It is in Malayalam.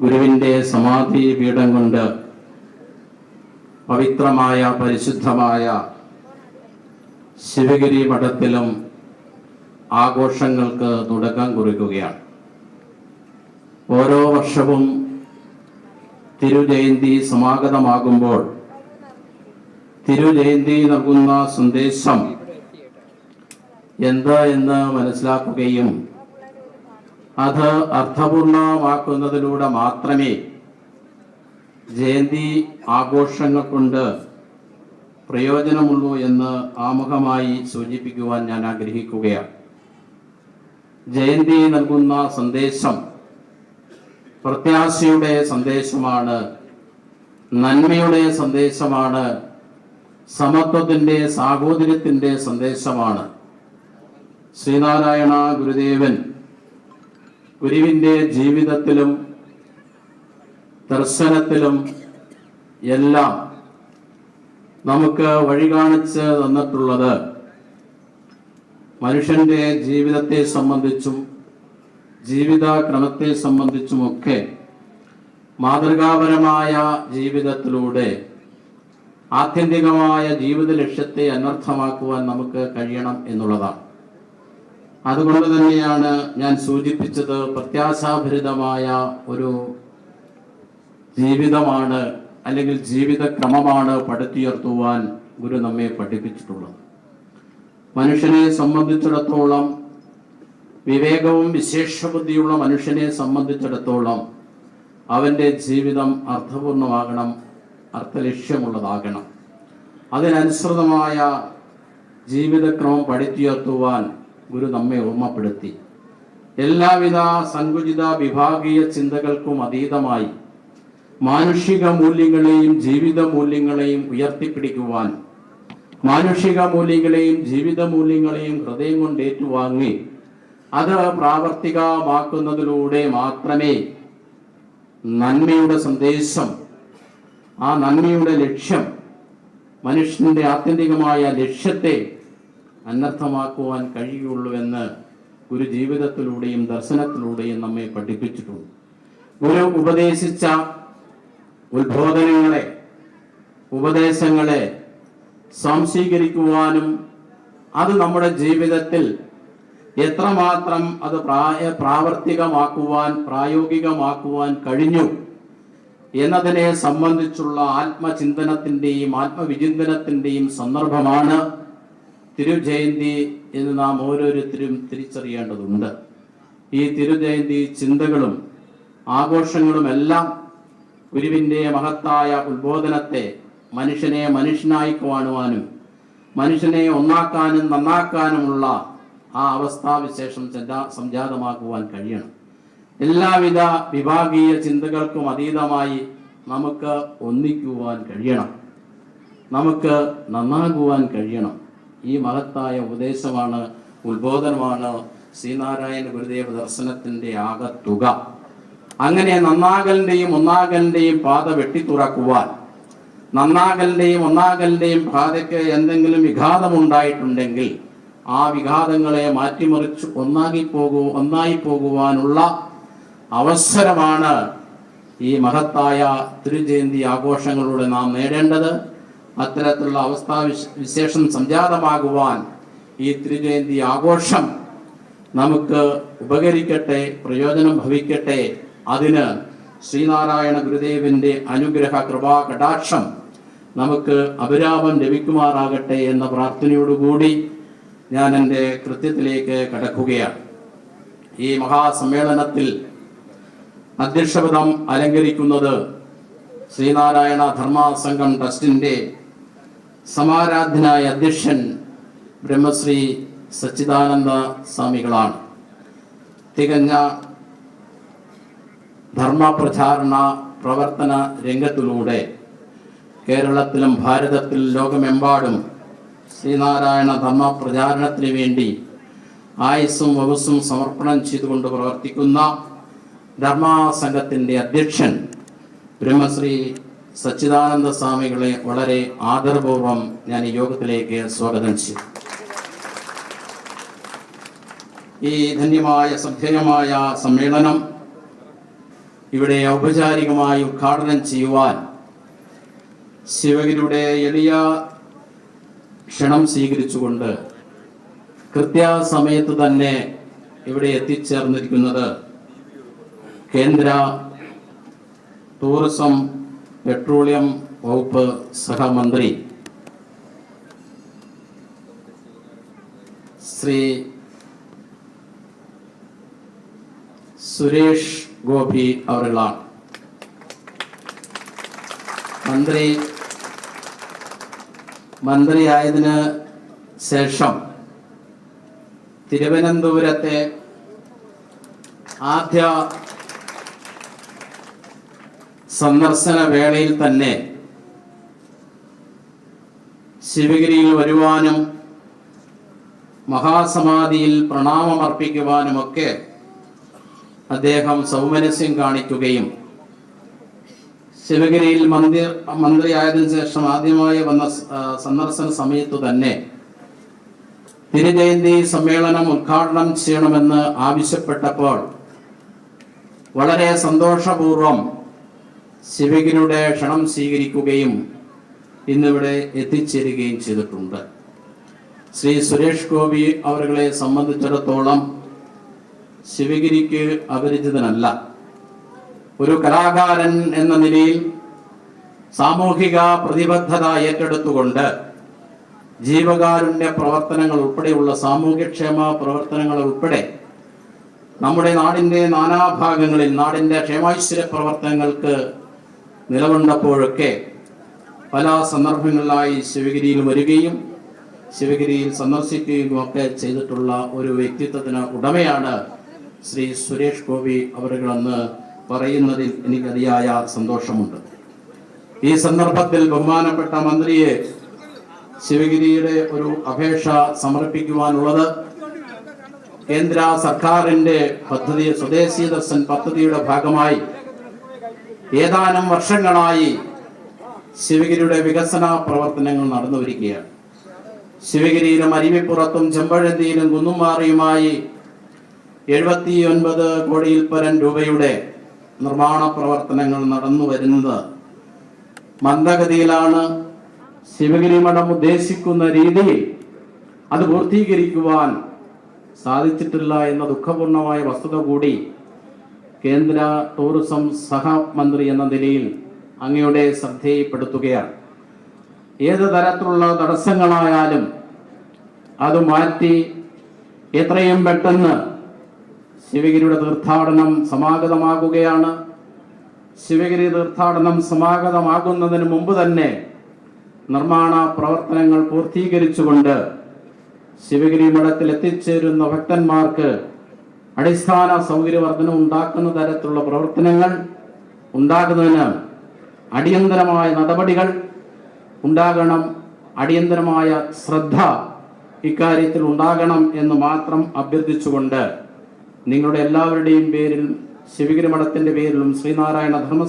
ഗുരുവിന്റെ സമാധി പീഠം കൊണ്ട് പവിത്രമായ പരിശുദ്ധമായ ശിവഗിരി മഠത്തിലും ആഘോഷങ്ങൾക്ക് തുടക്കം കുറിക്കുകയാണ്. ഓരോ വർഷവും തിരുജയന്തി സമാഗതമാകുമ്പോൾ തിരുജയന്തി നൽകുന്ന സന്ദേശം എന്താ എന്ന് മനസ്സിലാക്കുകയും അത് അർത്ഥപൂർണമാക്കുന്നതിലൂടെ മാത്രമേ ജയന്തി ആഘോഷങ്ങൾ കൊണ്ട് പ്രയോജനമുള്ളൂ എന്ന് ആമുഖമായി സൂചിപ്പിക്കുവാൻ ഞാൻ ആഗ്രഹിക്കുകയാണ്. ജയന്തി നൽകുന്ന സന്ദേശം പ്രത്യാശയുടെ സന്ദേശമാണ് നന്മയുടെ സന്ദേശമാണ് സമത്വത്തിന്റെ സാഹോദര്യത്തിന്റെ സന്ദേശമാണ്. ശ്രീനാരായണ ഗുരുദേവൻ ഗുരുവിന്റെ ജീവിതത്തിലും ദർശനത്തിലും എല്ലാം നമുക്ക് വഴി കാണിച്ച് തന്നിട്ടുള്ളത് മനുഷ്യന്റെ ജീവിതത്തെ സംബന്ധിച്ചും ജീവിതക്രമത്തെ സംബന്ധിച്ചുമൊക്കെ മാതൃകാപരമായ ജീവിതത്തിലൂടെ ആത്യന്തികമായ ജീവിത ലക്ഷ്യത്തെ അനർത്ഥമാക്കുവാൻ നമുക്ക് കഴിയണം എന്നുള്ളതാണ്. അതുകൊണ്ട് തന്നെയാണ് ഞാൻ സൂചിപ്പിച്ചത് പ്രത്യാശാഭരിതമായ ഒരു ജീവിതമാണ് അല്ലെങ്കിൽ ജീവിതക്രമമാണ് പടുത്തുയർത്തുവാൻ ഗുരു നമ്മെ പഠിപ്പിച്ചിട്ടുള്ളത്. മനുഷ്യനെ സംബന്ധിച്ചിടത്തോളം വിവേകവും വിശേഷബുദ്ധിയുള്ള മനുഷ്യനെ സംബന്ധിച്ചിടത്തോളം അവന്റെ ജീവിതം അർത്ഥപൂർണമാകണം അർത്ഥലക്ഷ്യമുള്ളതാകണം. അതിനനുസൃതമായ ജീവിതക്രമം പടുത്തുയർത്തുവാൻ ഗുരു നമ്മെ ഓർമ്മപ്പെടുത്തി. എല്ലാവിധ സങ്കുചിത വിഭാഗീയ ചിന്തകൾക്കും അതീതമായി മാനുഷിക മൂല്യങ്ങളെയും ജീവിത മൂല്യങ്ങളെയും ഉയർത്തിപ്പിടിക്കുവാൻ മാനുഷിക മൂല്യങ്ങളെയും ജീവിത മൂല്യങ്ങളെയും ഹൃദയം കൊണ്ട് ഏറ്റുവാങ്ങി അത് പ്രാവർത്തികമാക്കുന്നതിലൂടെ മാത്രമേ നന്മയുടെ സന്ദേശം ആ നന്മയുടെ ലക്ഷ്യം മനുഷ്യന്റെ ആത്യന്തികമായ ലക്ഷ്യത്തെ അനർത്ഥമാക്കുവാൻ കഴിയുള്ളൂ എന്ന് ഗുരു ജീവിതത്തിലൂടെയും ദർശനത്തിലൂടെയും നമ്മെ പഠിപ്പിച്ചിട്ടുണ്ട്. ഗുരു ഉപദേശിച്ച ഉത്ബോധനങ്ങളെ ഉപദേശങ്ങളെ സംശീകരിക്കുവാനും അത് നമ്മുടെ ജീവിതത്തിൽ എത്രമാത്രം അത് പ്രായ പ്രാവർത്തികമാക്കുവാൻ പ്രായോഗികമാക്കുവാൻ കഴിഞ്ഞു എന്നതിനെ സംബന്ധിച്ചുള്ള ആത്മചിന്തനത്തിന്റെയും ആത്മവിചിന്തനത്തിന്റെയും സന്ദർഭമാണ് തിരുജയന്തി എന്ന് നാം ഓരോരുത്തരും തിരിച്ചറിയേണ്ടതുണ്ട്. ഈ തിരുജയന്തി ചിന്തകളും ആഘോഷങ്ങളുമെല്ലാം ഗുരുവിന്റെ മഹത്തായ ഉത്ബോധനത്തെ മനുഷ്യനെ മനുഷ്യനായി കാണുവാനും മനുഷ്യനെ ഒന്നാക്കാനും നന്നാക്കാനുമുള്ള ആ അവസ്ഥാവിശേഷം സംജാതമാക്കുവാൻ കഴിയണം. എല്ലാവിധ വിഭാഗീയ ചിന്തകൾക്കും അതീതമായി നമുക്ക് ഒന്നിക്കുവാൻ കഴിയണം. നമുക്ക് നന്നാകുവാൻ കഴിയണം. ഈ മഹത്തായ ഉപദേശമാണ് ഉത്ബോധനമാണ് ശ്രീനാരായണ ഗുരുദേവ ദർശനത്തിന്റെ ആകത്തുക. അങ്ങനെ നന്നാകലിന്റെയും ഒന്നാകലിന്റെയും പാത വെട്ടിത്തുറക്കുവാൻ നന്നാകലിന്റെയും ഒന്നാകലിന്റെയും പാതയ്ക്ക് എന്തെങ്കിലും വിഘാതം ഉണ്ടായിട്ടുണ്ടെങ്കിൽ ആ വിഘാതങ്ങളെ മാറ്റിമറിച്ച് ഒന്നാകി പോകൂ ഒന്നായി പോകുവാനുള്ള അവസരമാണ് ഈ മഹത്തായ തിരുജയന്തി ആഘോഷങ്ങളിലൂടെ നാം നേടേണ്ടത്. അത്തരത്തിലുള്ള അവസ്ഥാ വിശേഷം സംജാതമാകുവാൻ ഈ ത്രിജയന്തി ആഘോഷം നമുക്ക് ഉപകരിക്കട്ടെ പ്രയോജനം ഭവിക്കട്ടെ. അതിന് ശ്രീനാരായണ ഗുരുദേവന്റെ അനുഗ്രഹ കൃപാ കടാക്ഷം നമുക്ക് അഭിരാമം ലഭിക്കുമാറാകട്ടെ എന്ന പ്രാർത്ഥനയോടുകൂടി ഞാൻ എന്റെ കൃത്യത്തിലേക്ക് കടക്കുകയാണ്. ഈ മഹാസമ്മേളനത്തിൽ അധ്യക്ഷപദം അലങ്കരിക്കുന്നത് ശ്രീനാരായണ ധർമാസംഘം ട്രസ്റ്റിന്റെ സമാരാധനായ അധ്യക്ഷൻ ബ്രഹ്മശ്രീ സച്ചിദാനന്ദ സ്വാമികളാണ്. തികഞ്ഞ ധർമ്മപ്രചാരണ പ്രവർത്തന രംഗത്തിലൂടെ കേരളത്തിലും ഭാരതത്തിൽ ലോകമെമ്പാടും ശ്രീനാരായണ ധർമ്മ പ്രചാരണത്തിന് വേണ്ടി ആയുസ്സും വകുസ്സും സമർപ്പണം ചെയ്തുകൊണ്ട് പ്രവർത്തിക്കുന്ന ധർമ്മസംഘത്തിന്റെ അധ്യക്ഷൻ ബ്രഹ്മശ്രീ സച്ചിദാനന്ദ സ്വാമികളെ വളരെ ആദരപൂർവം ഞാൻ ഈ യോഗത്തിലേക്ക് സ്വാഗതം ചെയ്യും. ഈ ധന്യമായ ശ്രദ്ധേയമായ സമ്മേളനം ഇവിടെ ഔപചാരികമായി ഉദ്ഘാടനം ചെയ്യുവാൻ ശിവഗിരിയുടെ എളിയ ക്ഷണം സ്വീകരിച്ചുകൊണ്ട് കൃത്യസമയത്ത് തന്നെ ഇവിടെ എത്തിച്ചേർന്നിരിക്കുന്നത് കേന്ദ്ര ടൂറിസം പെട്രോളിയം വകുപ്പ് സഹമന്ത്രി ശ്രീ സുരേഷ് ഗോപി അവരുള്ള മന്ത്രി മന്ത്രിയായതിന് ശേഷം തിരുവനന്തപുരത്തെ ആദ്യ സന്ദർശന വേളയിൽ തന്നെ ശിവഗിരിയിൽ വരുവാനും മഹാസമാധിയിൽ പ്രണാമമർപ്പിക്കുവാനുമൊക്കെ അദ്ദേഹം സൗമനസ്യം കാണിക്കുകയും ശിവഗിരിയിൽ മന്ത്രി മന്ത്രിയായതിനു ശേഷം ആദ്യമായി വന്ന സന്ദർശന സമയത്തു തന്നെ തിരുജയന്തി സമ്മേളനം ഉദ്ഘാടനം ചെയ്യണമെന്ന് ആവശ്യപ്പെട്ടപ്പോൾ വളരെ സന്തോഷപൂർവം ശിവഗിരിയുടെ ക്ഷണം സ്വീകരിക്കുകയും ഇന്നിവിടെ എത്തിച്ചേരുകയും ചെയ്തിട്ടുണ്ട്. ശ്രീ സുരേഷ് ഗോപി അവരുകളെ സംബന്ധിച്ചിടത്തോളം ശിവഗിരിക്ക് അപരിചിതനല്ല. ഒരു കലാകാരൻ എന്ന നിലയിൽ സാമൂഹിക പ്രതിബദ്ധത ഏറ്റെടുത്തുകൊണ്ട് ജീവകാരുണ്യ പ്രവർത്തനങ്ങൾ ഉൾപ്പെടെയുള്ള സാമൂഹ്യക്ഷേമ പ്രവർത്തനങ്ങൾ ഉൾപ്പെടെ നമ്മുടെ നാടിന്റെ നാനാഭാഗങ്ങളിൽ നാടിന്റെ ക്ഷേമൈശ്വര്യ പ്രവർത്തനങ്ങൾക്ക് നിലകൊണ്ടപ്പോഴൊക്കെ പല സന്ദർഭങ്ങളിലായി ശിവഗിരിയിൽ വരികയും ശിവഗിരിയിൽ സന്ദർശിക്കുകയും ഒക്കെ ചെയ്തിട്ടുള്ള ഒരു വ്യക്തിത്വത്തിന് ഉടമയാണ് ശ്രീ സുരേഷ് ഗോപി അവരുകളെന്ന് പറയുന്നതിൽ എനിക്കതിയായ സന്തോഷമുണ്ട്. ഈ സന്ദർഭത്തിൽ ബഹുമാനപ്പെട്ട മന്ത്രിയെ ശിവഗിരിയുടെ ഒരു അപേക്ഷ സമർപ്പിക്കുവാനുള്ളത് കേന്ദ്ര സർക്കാരിന്റെ പദ്ധതി സ്വദേശി ദർശൻ പദ്ധതിയുടെ ഭാഗമായി ഏതാനും വർഷങ്ങളായി ശിവഗിരിയുടെ വികസന പ്രവർത്തനങ്ങൾ നടന്നു വരികയാണ് ശിവഗിരിയിലും അരുവിപ്പുറത്തും ചെമ്പഴന്തിയിലും കുന്നുമാറിയുമായി എഴുപത്തി ഒൻപത് കോടിയിൽ പരം രൂപയുടെ നിർമ്മാണ പ്രവർത്തനങ്ങൾ നടന്നു വരുന്നത് മന്ദഗതിയിലാണ് ശിവഗിരി മഠം ഉദ്ദേശിക്കുന്ന രീതിയിൽ അത് പൂർത്തീകരിക്കുവാൻ സാധിച്ചിട്ടില്ല എന്ന ദുഃഖപൂർണമായ വസ്തുത കൂടി കേന്ദ്ര ടൂറിസം സഹമന്ത്രി എന്ന നിലയിൽ അങ്ങയുടെ ശ്രദ്ധയിൽപ്പെടുത്തുകയാണ് ഏത് തരത്തിലുള്ള തടസ്സങ്ങളായാലും അത് മാറ്റി എത്രയും പെട്ടെന്ന് ശിവഗിരിയുടെ തീർത്ഥാടനം സമാഗതമാകുകയാണ്. ശിവഗിരി തീർത്ഥാടനം സമാഗതമാകുന്നതിന് മുമ്പ് തന്നെ നിർമ്മാണ പ്രവർത്തനങ്ങൾ പൂർത്തീകരിച്ചുകൊണ്ട് ശിവഗിരി മഠത്തിൽ എത്തിച്ചേരുന്ന ഭക്തന്മാർക്ക് അടിസ്ഥാന സൗകര്യവർദ്ധന ഉണ്ടാക്കുന്ന തരത്തിലുള്ള പ്രവർത്തനങ്ങൾ ഉണ്ടാകുന്നതിന് അടിയന്തരമായ നടപടികൾ ഉണ്ടാകണം. അടിയന്തരമായ ശ്രദ്ധ ഇക്കാര്യത്തിൽ ഉണ്ടാകണം എന്ന് മാത്രം അഭ്യർത്ഥിച്ചുകൊണ്ട് നിങ്ങളുടെ എല്ലാവരുടെയും പേരിൽ ശിവഗിരി മഠത്തിന്റെ പേരിലും ശ്രീനാരായണ ധർമ്മ